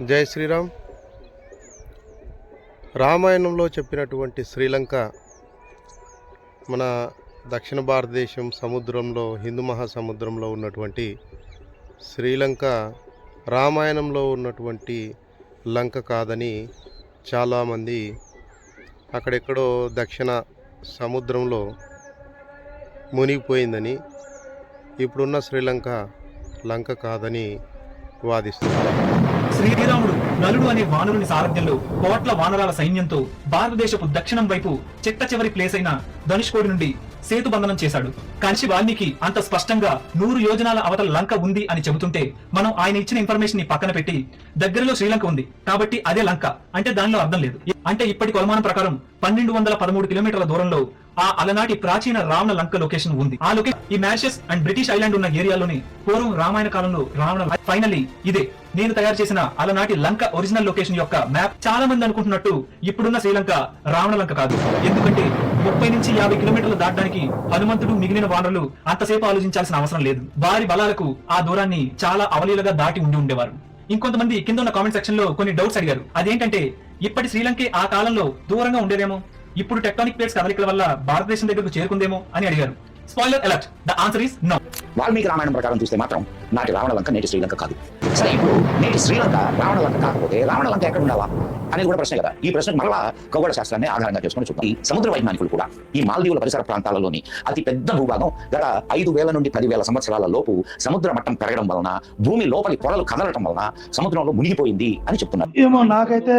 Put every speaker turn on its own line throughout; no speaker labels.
జై శ్రీరామ్. రామాయణంలో చెప్పినటువంటి శ్రీలంక మన దక్షిణ భారతదేశం సముద్రంలో హిందూ మహాసముద్రంలో ఉన్నటువంటి శ్రీలంక రామాయణంలో ఉన్నటువంటి లంక కాదని చాలామంది అక్కడెక్కడో దక్షిణ సముద్రంలో మునిగిపోయిందని ఇప్పుడున్న శ్రీలంక లంక కాదని వాదిస్తున్నారు.
శ్రీరాముడు నలుడు అనే వానరుని సారథ్యంలో కోట్ల వానరాల సైన్యంతో భారతదేశపు దక్షిణం వైపు చిట్ట చివరి ప్లేస్ అయిన ధనుష్కోడి నుండి సేతు బంధనం చేశాడు. కాంచి వాల్మీకి అంత స్పష్టంగా నూరు యోజనాల అవతల లంక ఉంది అని చెబుతుంటే మనం ఆయన ఇచ్చిన ఇన్ఫర్మేషన్ని పక్కన పెట్టి దగ్గరలో శ్రీలంక ఉంది. కాబట్టి అదే లంక. అంటే దానిలో అర్థం లేదు. అంటే ఇప్పటి కొలమానం ప్రకారం పన్నెండు వందల పదమూడు కిలోమీటర్ల దూరంలో ఆ అలనాటి ప్రాచీన రావణ లంక లొకేషన్ ఉంది. ఆ లొకేషన్ ఈ మ్యాషెస్ అండ్ బ్రిటిష్ ఐలాండ్ ఉన్న ఏరియాలోని పూర్వం రామాయణ కాలంలో రావణ ఫైనలీ ఇదే. నేను తయారు చేసిన అలనాటి లంక ఒరిజినల్ లొకేషన్ యొక్క మ్యాప్ చాలా మంది అనుకుంటున్నట్టు ఇప్పుడున్న శ్రీలంక రావణ లంక కాదు. ఎందుకంటే ముప్పై నుంచి యాభై కిలోమీటర్లు దాటడానికి హనుమంతుడు మిగిలిన వానరులు అంతసేపు ఆలోచించాల్సిన అవసరం లేదు. వారి బలాలకు ఆ దూరాన్ని చాలా అవలీలగా దాటి ఉండి ఉండేవారు. ఇంకొంతమంది కింద ఉన్న కామెంట్ సెక్షన్లో కొన్ని డౌట్స్ అడిగారు. అదేంటంటే ఇప్పటి శ్రీలంకే ఆ కాలంలో దూరంగా ఉండేదేమో? ఇప్పుడు టెక్టానిక్ ప్లేట్స్ కదలికల వల్ల భారతదేశం దగ్గరకు చేరుకుందేమో అని అడిగారు. Spoiler alert the answer is no
Valmiki Ramayana ప్రకారం చూస్తే మాత్రం నాటి రావణ లంక నేటి శ్రీలంక కాదు. సరే ఇప్పుడు నేటి శ్రీలంక రావణ లంక కాకపోతే రావణ లంక ఎక్కడ ఉండాలా అనేది కూడా ప్రశ్న కదా. ఈ ప్రశ్న మరలా ఖగోళ శాస్త్రాన్ని ఆధారంగా చేసుకుని చూద్దాం. ఈ సముద్ర వైజ్ఞానికులు కూడా ఈ మాల్దీవుల పరిసర ప్రాంతాలలోని అతి పెద్ద భూభాగం గత ఐదు వేల నుండి పదివేల సంవత్సరాల లోపు సముద్ర మట్టం పెరగడం వలన భూమి లోపలి పొరలు కదలటం వలన సముద్రంలో మునిగిపోయింది అని చెప్తున్నారు.
ఏమో నాకైతే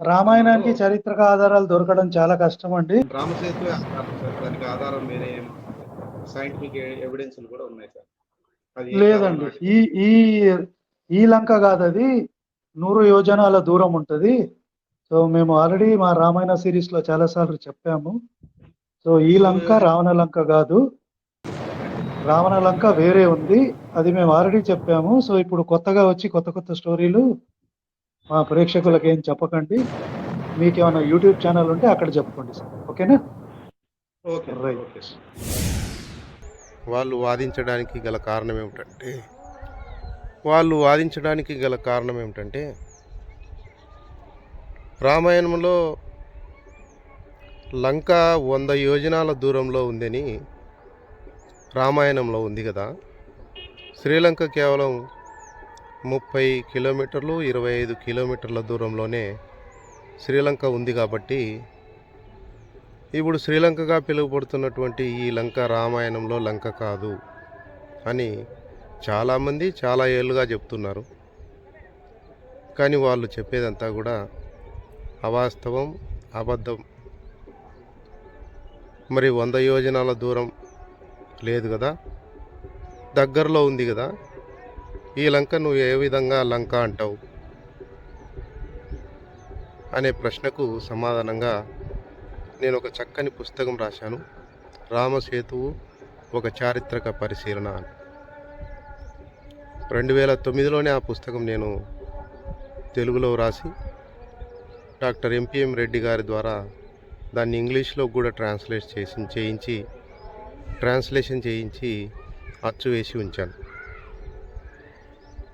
రామాయణానికి చారిత్రక ఆధారాలు దొరకడం చాలా కష్టం అండి
రామసేతు దానికి ఆధారం వేరే సైంటిఫిక్ ఎవిడెన్స్ కూడా ఉన్నాయి సార్.
లేదండి. ఈ ఈ ఈ లంక కాదు అది. నూరు యోజనాల దూరం ఉంటది. సో మేము ఆల్రెడీ మా రామాయణ సిరీస్లో చాలా సార్లు చెప్పాము. సో ఈ లంక రావణ లంక కాదు. రావణ లంక వేరే ఉంది. అది మేము ఆల్రెడీ చెప్పాము. సో ఇప్పుడు కొత్తగా వచ్చి కొత్త కొత్త స్టోరీలు మా ప్రేక్షకులకు ఏం చెప్పకండి. మీకు ఏమైనా యూట్యూబ్ ఛానల్ ఉంటే అక్కడ చెప్పుకోండి సార్. ఓకేనా?
Okay
Right.
ఓకే వాళ్ళు వాదించడానికి గల కారణం ఏమిటంటే వాళ్ళు వాదించడానికి గల కారణం ఏమిటంటే రామాయణంలో లంక వంద యోజనాల దూరంలో ఉందని రామాయణంలో ఉంది కదా. శ్రీలంక కేవలం ముప్పై కిలోమీటర్లు ఇరవై ఐదు కిలోమీటర్ల దూరంలోనే శ్రీలంక ఉంది కాబట్టి ఇప్పుడు శ్రీలంకగా పిలువబడుతున్నటువంటి ఈ లంక రామాయణంలో లంక కాదు అని చాలామంది చాలా ఏళ్ళుగా చెప్తున్నారు. కానీ వాళ్ళు చెప్పేదంతా కూడా అవాస్తవం అబద్ధం. మరి వంద యోజనాల దూరం లేదు కదా? దగ్గరలో ఉంది కదా? ఈ లంక నువ్వు ఏ విధంగా లంక అంటావు? అనే ప్రశ్నకు సమాధానంగా నేను ఒక చక్కని పుస్తకం రాశాను. రామసేతువు ఒక చారిత్రక పరిశీలన అని. రెండు వేల తొమ్మిదిలోనే ఆ పుస్తకం నేను తెలుగులో రాసి డాక్టర్ ఎంపీఎం రెడ్డి గారి ద్వారా దాన్ని ఇంగ్లీష్లో కూడా ట్రాన్స్లేట్ చేసి చేయించి ట్రాన్స్లేషన్ చేయించి అచ్చు వేసి ఉంచాను.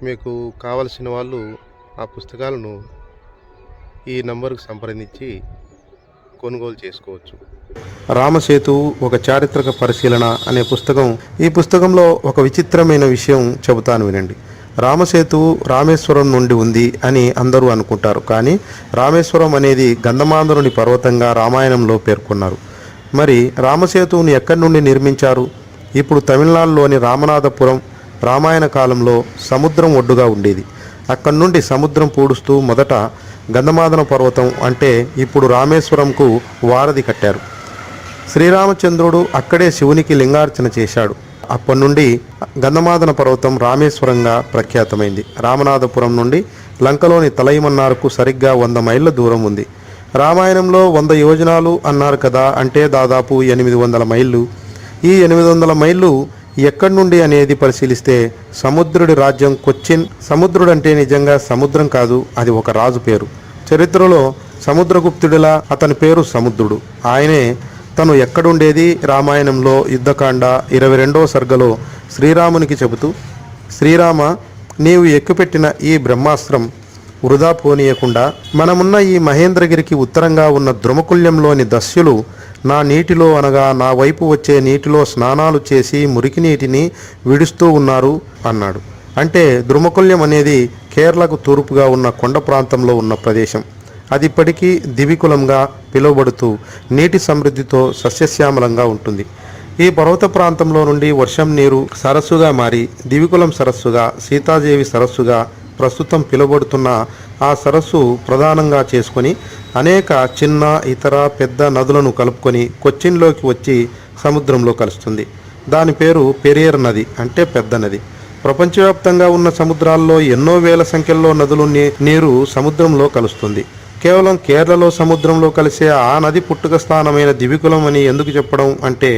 మీకు కావలసిన వాళ్ళు ఆ పుస్తకాలను ఈ నంబర్కు సంప్రదించి కొనుగోలు చేసుకోవచ్చు. రామసేతు ఒక చారిత్రక పరిశీలన అనే పుస్తకం. ఈ పుస్తకంలో ఒక విచిత్రమైన విషయం చెబుతాను వినండి. రామసేతు రామేశ్వరం నుండి ఉంది అని అందరూ అనుకుంటారు. కానీ రామేశ్వరం అనేది గంధమాంధరుని పర్వతంగా రామాయణంలో పేర్కొన్నారు. మరి రామసేతువుని ఎక్కడి నుండి నిర్మించారు? ఇప్పుడు తమిళనాడులోని రామనాథపురం రామాయణ కాలంలో సముద్రం ఒడ్డుగా ఉండేది. అక్కడి నుండి సముద్రం పూడుస్తూ మొదట గంధమాదన పర్వతం అంటే ఇప్పుడు రామేశ్వరంకు వారధి కట్టారు. శ్రీరామచంద్రుడు అక్కడే శివునికి లింగార్చన చేశాడు. అప్పటి నుండి గంధమాదన పర్వతం రామేశ్వరంగా ప్రఖ్యాతమైంది. రామనాథపురం నుండి లంకలోని తలైమన్నారుకు సరిగ్గా వంద మైళ్ళ దూరం ఉంది. రామాయణంలో వంద యోజనాలు అన్నారు కదా అంటే దాదాపు ఎనిమిది వందల మైళ్ళు. ఈ ఎనిమిది వందల మైళ్ళు ఎక్కడి నుండి అనేది పరిశీలిస్తే సముద్రుడి రాజ్యం కొచ్చిన్ సముద్రుడు అంటే నిజంగా సముద్రం కాదు అది ఒక రాజు పేరు. చరిత్రలో సముద్రగుప్తుడిలా అతని పేరు సముద్రుడు. ఆయనే తను ఎక్కడుండేది? రామాయణంలో యుద్ధకాండ ఇరవై రెండవ సర్గలో శ్రీరామునికి చెబుతూ శ్రీరామ నీవు ఎక్కుపెట్టిన ఈ బ్రహ్మాస్త్రం
వృధా పోనీయకుండా మనమున్న ఈ మహేంద్రగిరికి ఉత్తరంగా ఉన్న ద్రుమకుల్యంలోని దస్యులు నా నీటిలో అనగా నా వైపు వచ్చే నీటిలో స్నానాలు చేసి మురికి నీటిని విడుస్తూ ఉన్నారు అన్నాడు. అంటే ద్రుమకుల్యం అనేది కేరళకు తూర్పుగా ఉన్న కొండ ప్రాంతంలో ఉన్న ప్రదేశం. అది ఇప్పటికీ దివికులంగా పిలువబడుతూ నీటి సమృద్ధితో సస్యశ్యామలంగా ఉంటుంది. ఈ పర్వత ప్రాంతంలో నుండి వర్షం నీరు సరస్సుగా మారి దివికులం సరస్సుగా సీతాదేవి సరస్సుగా ప్రస్తుతం పిలువబడుతున్న ఆ సరస్సు ప్రధానంగా చేసుకొని అనేక చిన్న ఇతర పెద్ద నదులను కలుపుకొని కొచ్చిన్లోకి వచ్చి సముద్రంలో కలుస్తుంది. దాని పేరు పెరియర్ నది అంటే పెద్ద నది. ప్రపంచవ్యాప్తంగా ఉన్న సముద్రాల్లో ఎన్నో వేల సంఖ్యలో నదులు నీరు సముద్రంలో కలుస్తుంది. కేవలం కేరళలో సముద్రంలో కలిసే ఆ నది పుట్టుక స్థానమైన దివికులం అని ఎందుకు చెప్పడం అంటే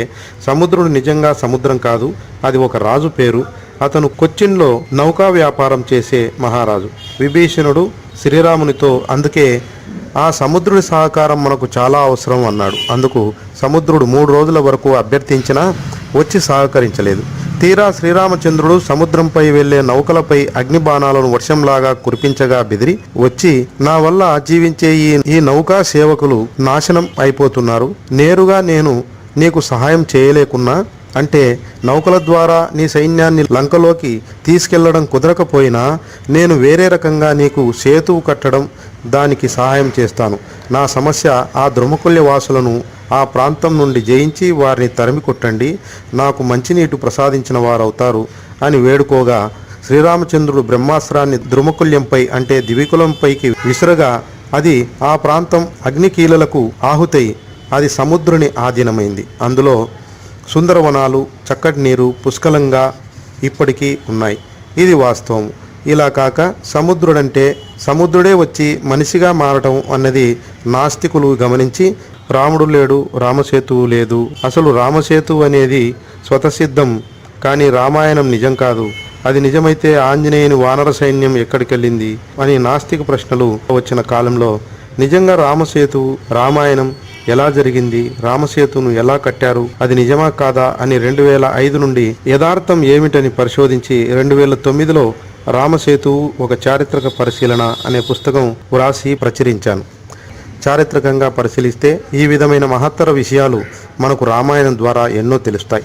సముద్రుడు నిజంగా సముద్రం కాదు అది ఒక రాజు పేరు. అతను కొచ్చిన్లో నౌకా వ్యాపారం చేసే మహారాజు. విభీషణుడు శ్రీరామునితో అందుకే ఆ సముద్రుడి సహకారం మనకు చాలా అవసరం అన్నాడు. అందుకు సముద్రుడు మూడు రోజుల వరకు అభ్యర్థించినా వచ్చి సహకరించలేదు. తీరా శ్రీరామచంద్రుడు సముద్రంపై వెళ్ళే నౌకలపై అగ్నిబాణాలను వర్షంలాగా కురిపించగా బెదిరి వచ్చి నా వల్ల జీవించే ఈ ఈ నౌకా సేవకులు నాశనం అయిపోతున్నారు. నేరుగా నేను నీకు సహాయం చేయలేకున్నా అంటే నౌకల ద్వారా నీ సైన్యాన్ని లంకలోకి తీసుకెళ్ళడం కుదరకపోయినా నేను వేరే రకంగా నీకు సేతువు కట్టడం దానికి సహాయం చేస్తాను. నా సమస్య ఆ ద్రుమకుల్య వాసులను ఆ ప్రాంతం నుండి జయించి వారిని తరిమి కొట్టండి. నాకు మంచినీటి ప్రసాదించిన వారవుతారు అని వేడుకోగా శ్రీరామచంద్రుడు బ్రహ్మాస్త్రాన్ని ద్రుమకుల్యంపై అంటే దివికులంపైకి విసురగా అది ఆ ప్రాంతం అగ్నికీలలకు ఆహుతై అది సముద్రుని ఆధీనమైంది. అందులో సుందరవనాలు చక్కటి నీరు పుష్కలంగా ఇప్పటికీ ఉన్నాయి. ఇది వాస్తవం. ఇలా కాక సముద్రుడంటే సముద్రుడే వచ్చి మనిషిగా మారటం అన్నది నాస్తికులు గమనించి రాముడు లేడు రామసేతువు లేదు. అసలు రామసేతు అనేది స్వతసిద్ధం కానీ రామాయణం నిజం కాదు. అది నిజమైతే ఆంజనేయుని వానర సైన్యం ఎక్కడికెళ్ళింది అని నాస్తిక ప్రశ్నలు వచ్చిన కాలంలో నిజంగా రామసేతు రామాయణం ఎలా జరిగింది? రామసేతును ఎలా కట్టారు? అది నిజమా కాదా? అని రెండు వేల ఐదు నుండి యథార్థం ఏమిటని పరిశోధించి రెండు వేల తొమ్మిదిలో రామసేతువు ఒక చారిత్రక పరిశీలన అనే పుస్తకం వ్రాసి ప్రచురించాను. చారిత్రకంగా పరిశీలిస్తే ఈ విధమైన మహత్తర విషయాలు మనకు రామాయణం ద్వారా ఎన్నో తెలుస్తాయి.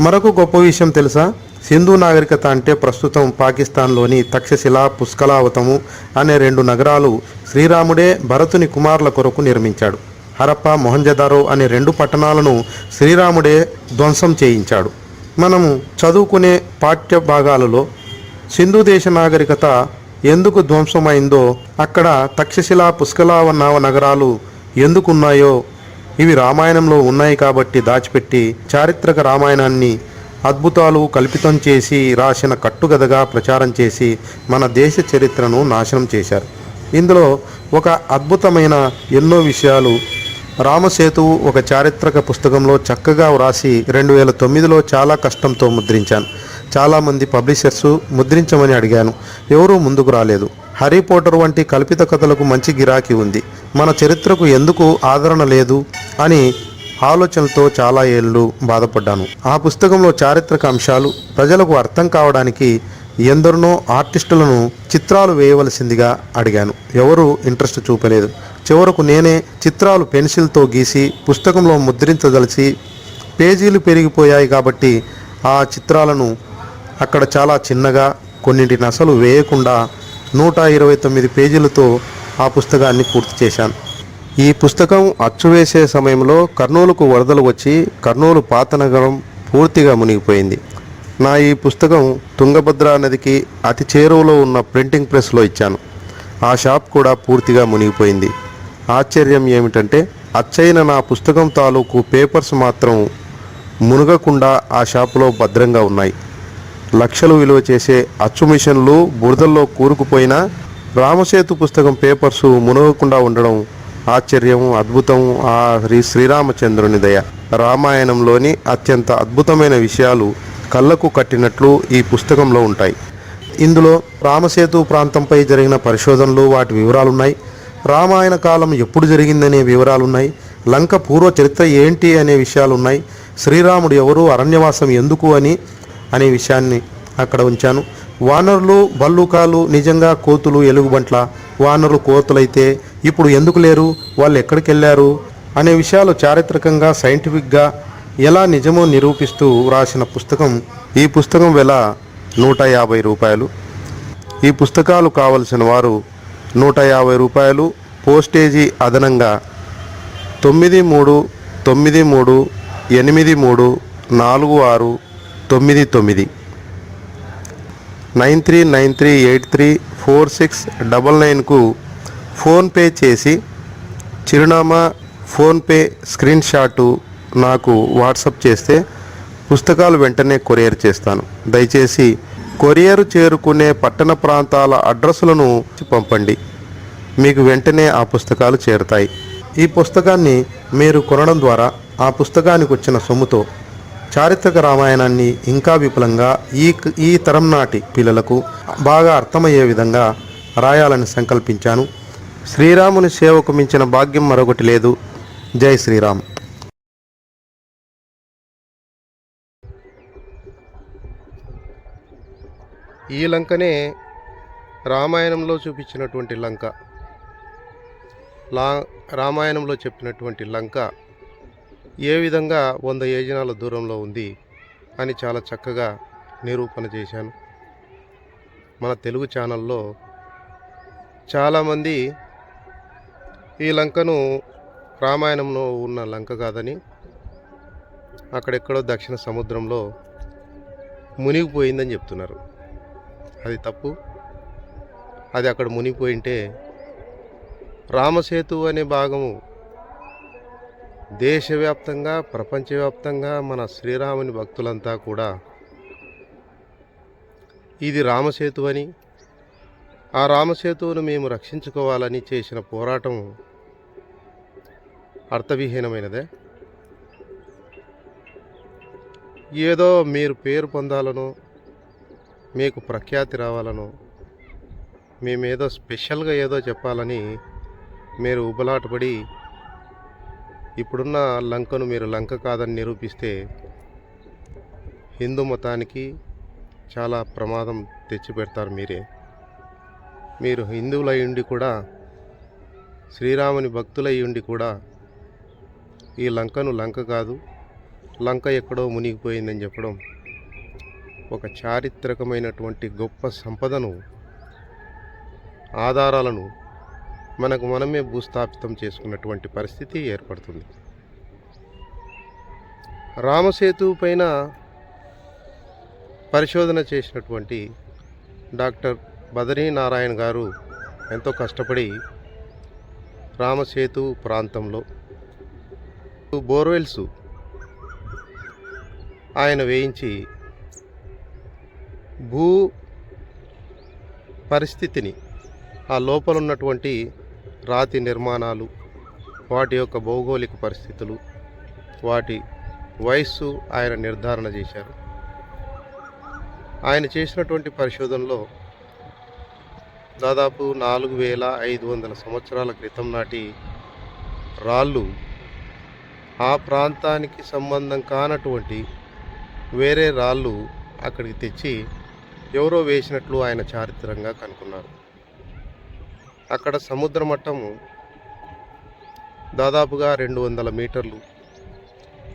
మరొక గొప్ప విషయం తెలుసా? సింధు నాగరికత అంటే ప్రస్తుతం పాకిస్తాన్లోని తక్షశిల పుష్కలావతము అనే రెండు నగరాలు శ్రీరాముడే భరతుని కుమారుల కొరకు నిర్మించాడు. హరప్ప మొహంజదారో అనే రెండు పట్టణాలను శ్రీరాముడే ధ్వంసం చేయించాడు. మనము చదువుకునే పాఠ్య భాగాలలో సింధు దేశ నాగరికత ఎందుకు ధ్వంసమైందో అక్కడ తక్షశిల పుష్కలావన్నావ నగరాలు ఎందుకున్నాయో ఇవి రామాయణంలో ఉన్నాయి కాబట్టి దాచిపెట్టి చారిత్రక రామాయణాన్ని అద్భుతాలు కల్పితం చేసి రాసిన కట్టుగదగా ప్రచారం చేసి మన దేశ చరిత్రను నాశనం చేశారు. ఇందులో ఒక అద్భుతమైన ఎన్నో విషయాలు. రామసేతువు ఒక చారిత్రక పుస్తకంలో చక్కగా వ్రాసి రెండు వేల తొమ్మిదిలో చాలా కష్టంతో ముద్రించాను. చాలామంది పబ్లిషర్స్ ముద్రించమని అడిగాను. ఎవరూ ముందుకు రాలేదు. హ్యారీ పోటర్ వంటి కల్పిత కథలకు మంచి గిరాకీ ఉంది. మన చరిత్రకు ఎందుకు ఆదరణ లేదు? అని ఆలోచనలతో చాలా ఏళ్ళు బాధపడ్డాను. ఆ పుస్తకంలో చారిత్రక అంశాలు ప్రజలకు అర్థం కావడానికి ఎందరినో ఆర్టిస్టులను చిత్రాలు వేయవలసిందిగా అడిగాను. ఎవరు ఇంట్రెస్ట్ చూపలేదు. చివరకు నేనే చిత్రాలు పెన్సిల్తో గీసి పుస్తకంలో ముద్రించదలిచి పేజీలు పెరిగిపోయాయి కాబట్టి ఆ చిత్రాలను అక్కడ చాలా చిన్నగా కొన్నింటిని అసలు వేయకుండా నూట ఇరవై తొమ్మిది పేజీలతో ఆ పుస్తకాన్ని పూర్తి చేశాను. ఈ పుస్తకం అచ్చువేసే సమయంలో కర్నూలుకు వరదలు వచ్చి కర్నూలు పాత నగరం పూర్తిగా మునిగిపోయింది. నా ఈ పుస్తకం తుంగభద్ర నదికి అతి చేరువలో ఉన్న ప్రింటింగ్ ప్రెస్లో ఇచ్చాను. ఆ షాప్ కూడా పూర్తిగా మునిగిపోయింది. ఆశ్చర్యం ఏమిటంటే అచ్చైన నా పుస్తకం తాలూకు పేపర్స్ మాత్రం మునగకుండా ఆ షాపులో భద్రంగా ఉన్నాయి. లక్షలు విలువ చేసే అచ్చు మిషన్లు బురదల్లో కూరుకుపోయినా రామసేతు పుస్తకం పేపర్సు మునగకుండా ఉండడం ఆశ్చర్యము అద్భుతము ఆ శ్రీ శ్రీరామచంద్రుని దయ. రామాయణంలోని అత్యంత అద్భుతమైన విషయాలు కళ్ళకు కట్టినట్లు ఈ పుస్తకంలో ఉంటాయి. ఇందులో రామసేతు ప్రాంతంపై జరిగిన పరిశోధనలు వాటి వివరాలున్నాయి. రామాయణ కాలం ఎప్పుడు జరిగిందనే వివరాలున్నాయి. లంక పూర్వ చరిత్ర ఏంటి అనే విషయాలున్నాయి. శ్రీరాముడు ఎవరు అరణ్యవాసం ఎందుకు అని అనే విషయాన్ని అక్కడ ఉంచాను.
వానరులు బల్లూకాలు నిజంగా కోతులు ఎలుగుబంట్ల వానరులు కోతులైతే ఇప్పుడు ఎందుకు లేరు? వాళ్ళు ఎక్కడికి వెళ్ళారు అనే విషయాలు చారిత్రకంగా సైంటిఫిక్గా ఎలా నిజమో నిరూపిస్తూ రాసిన పుస్తకం ఈ పుస్తకం వెల నూట యాభై రూపాయలు. ఈ పుస్తకాలు కావలసిన వారు నూట యాభై రూపాయలు పోస్టేజీ అదనంగా తొమ్మిది మూడు తొమ్మిది మూడు ఎనిమిది మూడు నాలుగు ఆరు తొమ్మిది తొమ్మిది. Nine three nine three eight three four six double నైన్కు PhonePe చేసి చిరునామా ఫోన్పే స్క్రీన్ షాటు నాకు వాట్సప్ చేస్తే పుస్తకాలు వెంటనే కొరియర్ చేస్తాను. దయచేసి కొరియర్ చేరుకునే పట్టణ ప్రాంతాల అడ్రస్లను పంపండి. మీకు వెంటనే ఆ పుస్తకాలు చేరుతాయి. ఈ పుస్తకాన్ని మీరు కొనడం ద్వారా ఆ పుస్తకానికి వచ్చిన సొమ్ముతో చారిత్రక రామాయణాన్ని ఇంకా విపులంగా ఈ ఈ తరం నాటి పిల్లలకు బాగా అర్థమయ్యే విధంగా రాయాలని సంకల్పించాను. శ్రీరాముని సేవకు మించిన భాగ్యం మరొకటి లేదు. జై శ్రీరామ్. ఈ లంకనే రామాయణంలో చూపించినటువంటి లంక. లా రామాయణంలో చెప్పినటువంటి లంక. ఏ విధంగా వంద యోజనాల దూరంలో ఉంది అని చాలా చక్కగా నిరూపణ చేశాను. మన తెలుగు ఛానల్లో చాలామంది ఈ లంకను రామాయణంలో ఉన్న లంక కాదని అక్కడెక్కడో దక్షిణ సముద్రంలో మునిగిపోయిందని చెప్తున్నారు. అది తప్పు. అది అక్కడ మునిగిపోయింటే రామసేతు అనే భాగము దేశవ్యాప్తంగా ప్రపంచవ్యాప్తంగా మన శ్రీరాముని భక్తులంతా కూడా ఇది రామసేతు అని ఆ రామసేతువును మేము రక్షించుకోవాలని చేసిన పోరాటం అర్థవిహీనమైనదే. ఏదో మీరు పేరు పొందాలనో మీకు ప్రఖ్యాతి రావాలనో మేమేదో స్పెషల్గా ఏదో చెప్పాలని మీరు ఉబలాటపడి ఇప్పుడున్న లంకను మీరు లంక కాదని నిరూపిస్తే హిందూ మతానికి చాలా ప్రమాదం తెచ్చిపెడతారు మీరే. మీరు హిందువులై ఉండి కూడా శ్రీరాముని భక్తులై ఉండి కూడా ఈ లంకను లంక కాదు లంక ఎక్కడో మునిగిపోయిందని చెప్పడం ఒక చారిత్రకమైనటువంటి గొప్ప సంపదను ఆధారాలను మనకు మనమే భూస్థాపితం చేసుకున్నటువంటి పరిస్థితి ఏర్పడుతుంది. రామసేతు పైన పరిశోధన చేసినటువంటి డాక్టర్ బదరీ నారాయణ గారు ఎంతో కష్టపడి రామసేతు ప్రాంతంలో బోర్వెల్స్ ఆయన వేయించి భూ పరిస్థితిని ఆ లోపల ఉన్నటువంటి రాతి నిర్మాణాలు వాటి యొక్క భౌగోళిక పరిస్థితులు వాటి వయస్సు ఆయన నిర్ధారణ చేశారు. ఆయన చేసినటువంటి పరిశోధనలో దాదాపు నాలుగు వేల ఐదు వందల సంవత్సరాల క్రితం నాటి రాళ్ళు ఆ ప్రాంతానికి సంబంధం కానటువంటి వేరే రాళ్ళు అక్కడికి తెచ్చి ఎవరో వేసినట్లు ఆయన చారిత్రంగా కనుక్కున్నారు. అక్కడ సముద్ర మట్టము దాదాపుగా రెండు వందల మీటర్లు.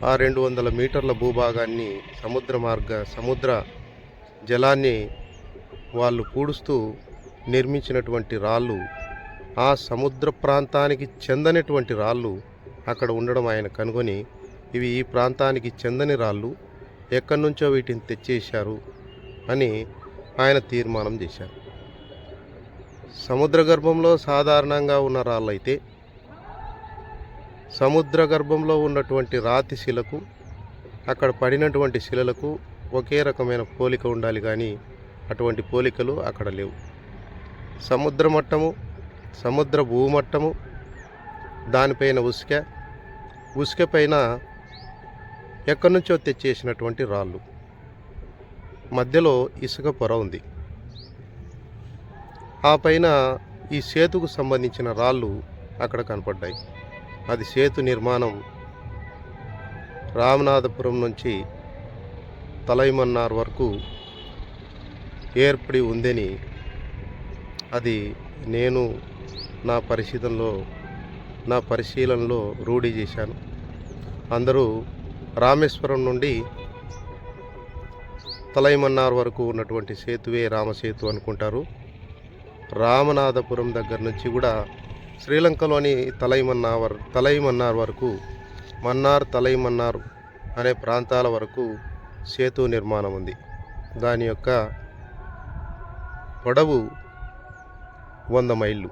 ఆ రెండు వందల మీటర్ల భూభాగాన్ని సముద్ర మార్గ సముద్ర జలాన్ని వాళ్ళు పూడుస్తూ నిర్మించినటువంటి రాళ్ళు ఆ సముద్ర ప్రాంతానికి చెందనటువంటి రాళ్ళు అక్కడ ఉండడం ఆయన కనుగొని ఇవి ఈ ప్రాంతానికి చెందని రాళ్ళు ఎక్కడి నుంచో వీటిని తెచ్చేశారు అని ఆయన తీర్మానం చేశారు. సముద్ర గర్భంలో సాధారణంగా ఉన్న రాళ్ళైతే సముద్ర గర్భంలో ఉన్నటువంటి రాతి శిలకు అక్కడ పడినటువంటి శిలలకు ఒకే రకమైన పోలిక ఉండాలి కానీ అటువంటి పోలికలు అక్కడ లేవు. సముద్ర మట్టము సముద్ర భూమట్టము దానిపైన ఉసుక ఉసుక పైన ఎక్కడి నుంచో తెచ్చేసినటువంటి రాళ్ళు. మధ్యలో ఇసుక పొర ఉంది. ఆ పైన ఈ సేతుకు సంబంధించిన రాళ్ళు అక్కడ కనపడ్డాయి. అది సేతు నిర్మాణం. రామనాథపురం నుంచి తలైమన్నార్ వరకు ఏర్పడి ఉందని అది నేను నా పరిశీలనలో నా పరిశీలనలో రూఢి చేశాను. అందరూ రామేశ్వరం నుండి తలైమన్నార్ వరకు ఉన్నటువంటి సేతువే రామసేతు అనుకుంటారు. రామనాథపురం దగ్గర నుంచి కూడా శ్రీలంకలోని తలైమన్నావర్ తలైమన్నార్ వరకు మన్నార్ తలైమన్నార్ అనే ప్రాంతాల వరకు సేతు నిర్మాణం ఉంది. దాని యొక్క పొడవు వంద మైళ్ళు.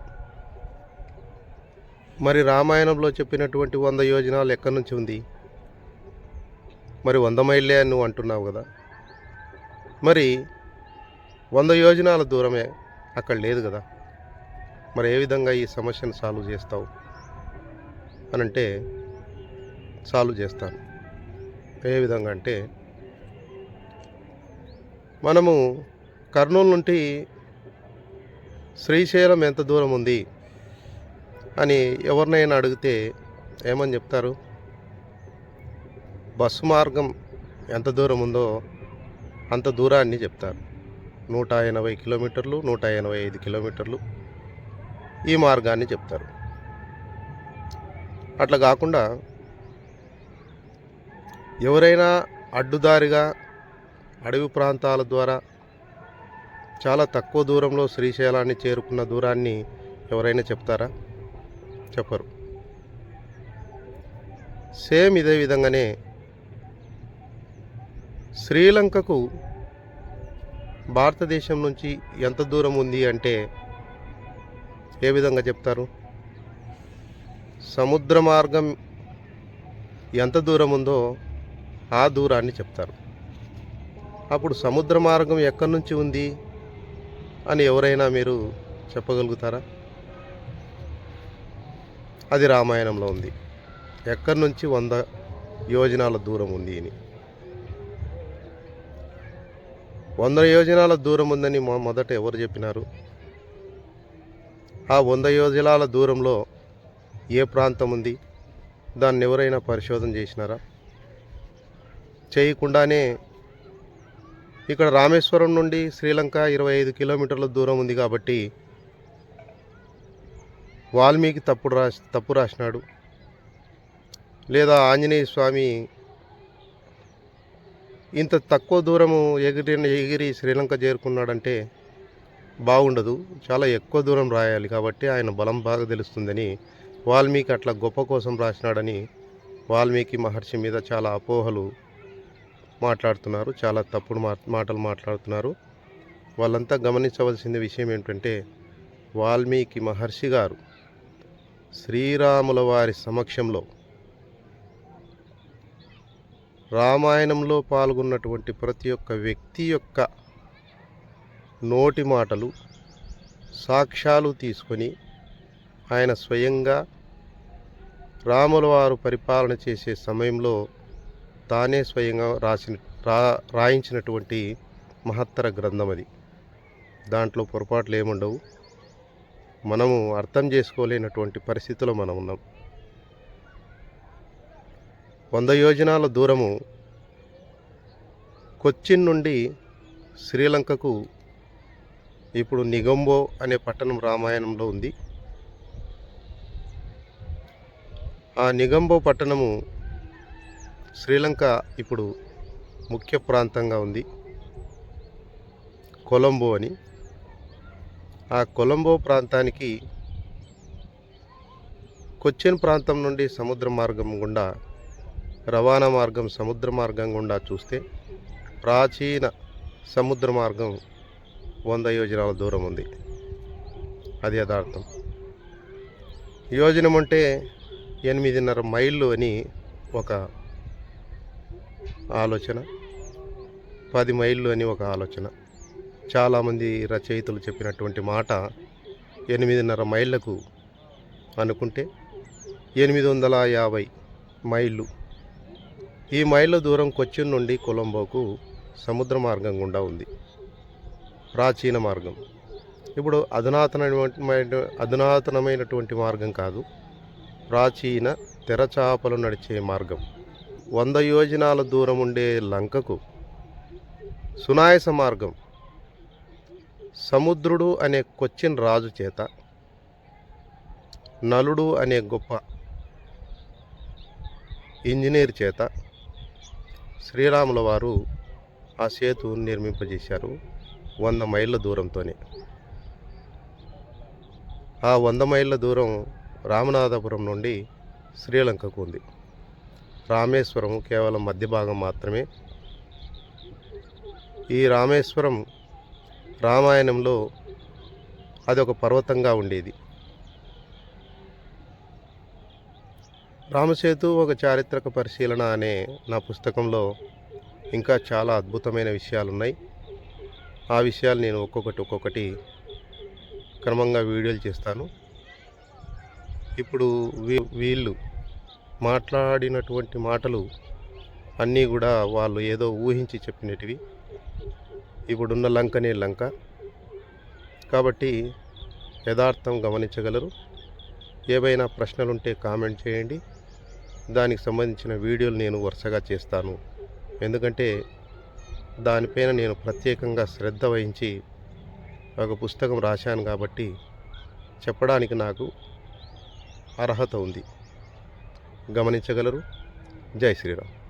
మరి రామాయణంలో చెప్పినటువంటి వంద యోజనాలు ఎక్కడి నుంచి ఉంది? మరి వంద మైళ్ళే అని నువ్వు అంటున్నావు కదా. మరి వంద యోజనాల దూరమే అక్కడ లేదు కదా. మరి ఏ విధంగా ఈ సమస్యను సాల్వ్ చేస్తావు? అని అంటే సాల్వ్ చేస్తాను. ఏ విధంగా అంటే మనము కర్నూలు నుండి శ్రీశైలం ఎంత దూరం ఉంది అని ఎవరినైనా అడిగితే ఏమని చెప్తారు? బస్సు మార్గం ఎంత దూరం ఉందో అంత దూరాన్ని చెప్తారు. నూట ఎనభై కిలోమీటర్లు నూట ఎనభై ఐదు కిలోమీటర్లు ఈ మార్గాన్ని చెప్తారు. అట్లా కాకుండా ఎవరైనా అడ్డుదారిగా అడవి ప్రాంతాల ద్వారా చాలా తక్కువ దూరంలో శ్రీశైలాన్ని చేరుకున్న దూరాన్ని ఎవరైనా చెప్తారా? చెప్పరు. సేమ్ ఇదే విధంగానే శ్రీలంకకు భారతదేశం నుంచి ఎంత దూరం ఉంది అంటే ఏ విధంగా చెప్తారు? సముద్ర మార్గం ఎంత దూరం ఉందో ఆ దూరాన్ని చెప్తారు. అప్పుడు సముద్ర మార్గం ఎక్కడి నుంచి ఉంది అని ఎవరైనా మీరు చెప్పగలుగుతారా? అది రామాయణంలో ఉంది. ఎక్కడి నుంచి వంద యోజనాల దూరం ఉంది అని. వంద యోజనాల దూరం ఉందని మొదట ఎవరు చెప్పినారు? ఆ వంద యోజనాల దూరంలో ఏ ప్రాంతం ఉంది దాన్ని ఎవరైనా పరిశోధన చేసినారా? చేయకుండానే ఇక్కడ రామేశ్వరం నుండి శ్రీలంక ఇరవై ఐదు కిలోమీటర్ల దూరం ఉంది కాబట్టి వాల్మీకి తప్పుడు రాసి తప్పు రాసినాడు. లేదా ఆంజనేయ స్వామి ఇంత తక్కువ దూరము ఎగిరి ఎగిరి శ్రీలంక చేరుకున్నాడంటే బాగుండదు. చాలా ఎక్కువ దూరం రాయాలి కాబట్టి ఆయన బలం బాగా తెలుస్తుందని వాల్మీకి అట్లా గొప్ప కోసం రాసినాడని వాల్మీకి మహర్షి మీద చాలా అపోహలు మాట్లాడుతున్నారు. చాలా తప్పుడు మా మాటలు మాట్లాడుతున్నారు. వాళ్ళంతా గమనించవలసిన విషయం ఏంటంటే వాల్మీకి మహర్షి గారు శ్రీరాముల వారి సమక్షంలో రామాయణంలో పాల్గొన్నటువంటి ప్రతి ఒక్క వ్యక్తి యొక్క నోటి మాటలు సాక్ష్యాలు తీసుకొని ఆయన స్వయంగా రాముల వారు పరిపాలన చేసే సమయంలో తానే స్వయంగా రాసిన రా రాయించినటువంటి మహత్తర గ్రంథం అది. దాంట్లో పొరపాట్లు ఏముండవు. మనము అర్థం చేసుకోలేనటువంటి పరిస్థితిలో మనం ఉన్నాం. వంద యోజనాల దూరము కొచ్చిన్ నుండి శ్రీలంకకు ఇప్పుడు నిగంబో అనే పట్టణం రామాయణంలో ఉంది. ఆ నిగంబో పట్టణము శ్రీలంక ఇప్పుడు ముఖ్య ప్రాంతంగా ఉంది. కొలంబో అని. ఆ కొలంబో ప్రాంతానికి కొచ్చిన్ ప్రాంతం నుండి సముద్ర మార్గం గుండా రవాణా మార్గం సముద్ర మార్గం గుండా చూస్తే ప్రాచీన సముద్ర మార్గం వంద యోజనాల దూరం ఉంది. అది యథార్థం. యోజనం అంటే ఎనిమిదిన్నర మైళ్ళు అని ఒక ఆలోచన పది మైళ్ళు అని ఒక ఆలోచన. చాలామంది రచయితలు చెప్పినటువంటి మాట ఎనిమిదిన్నర మైళ్ళకు అనుకుంటే ఎనిమిది వందల యాభై మైళ్ళు ఈ మైళ్ళ దూరం కొచ్చిన్ నుండి కొలంబోకు సముద్ర మార్గం గుండా ఉంది. ప్రాచీన మార్గం. ఇప్పుడు అధునాతనమైన అధునాతనమైనటువంటి మార్గం కాదు ప్రాచీన తెరచాపలు నడిచే మార్గం. వంద యోజనాల దూరం ఉండే లంకకు సునాయస మార్గం. సముద్రుడు అనే కొచ్చిన్ రాజు చేత నలుడు అనే గొప్ప ఇంజనీర్ చేత శ్రీరాముల వారు ఆ సేతువును నిర్మింపజేశారు వంద మైళ్ళ దూరంతోనే. ఆ వంద మైళ్ళ దూరం రామనాథపురం నుండి శ్రీలంకకు ఉంది. రామేశ్వరం కేవలం మధ్య భాగం మాత్రమే. ఈ రామేశ్వరం రామాయణంలో అది ఒక పర్వతంగా ఉండేది. రామసేతు ఒక చారిత్రక పరిశీలన అనే నా పుస్తకంలో ఇంకా చాలా అద్భుతమైన విషయాలు ఉన్నాయి ఆ విషయాలు నేను ఒక్కొక్కటి ఒక్కొక్కటి క్రమంగా వీడియోలు చేస్తాను. ఇప్పుడు వీ- వీళ్ళు మాట్లాడినటువంటి మాటలు అన్నీ కూడా వాళ్ళు ఏదో ఊహించి చెప్పినటివి. ఇప్పుడున్న లంకనే లంక. కాబట్టి యథార్థం గమనించగలరు. ఏవైనా ప్రశ్నలుంటే కామెంట్ చేయండి. దానికి సంబంధించిన వీడియోలు నేను వరుసగా చేస్తాను. ఎందుకంటే దానిపైన నేను ప్రత్యేకంగా శ్రద్ధ వహించి ఒక పుస్తకం రాశాను కాబట్టి చెప్పడానికి నాకు అర్హత ఉంది. గమనించగలరు? జై శ్రీరామ్.